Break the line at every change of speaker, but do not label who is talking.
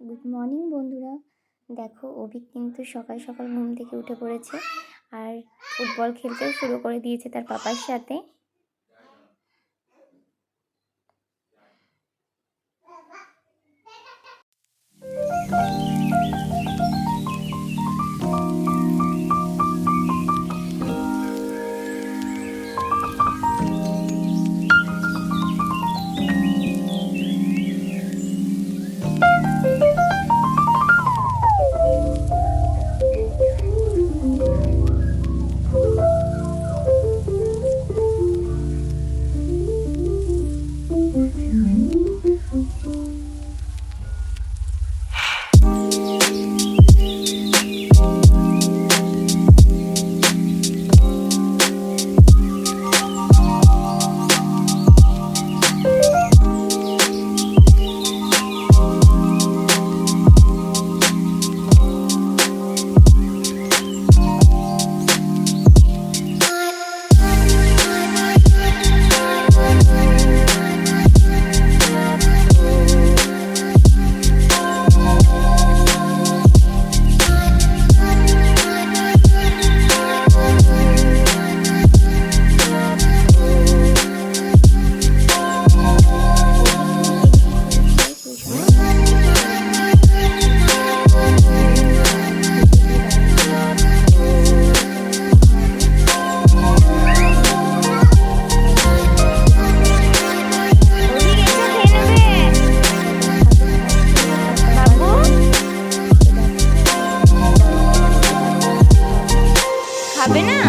Good morning বন্ধুরা। দেখো, অভিক কিন্তু সকাল সকাল ঘুম থেকে উঠে পড়েছে আর ফুটবল খেলতেও শুরু করে দিয়েছে তার পাপার সাথে। হবে না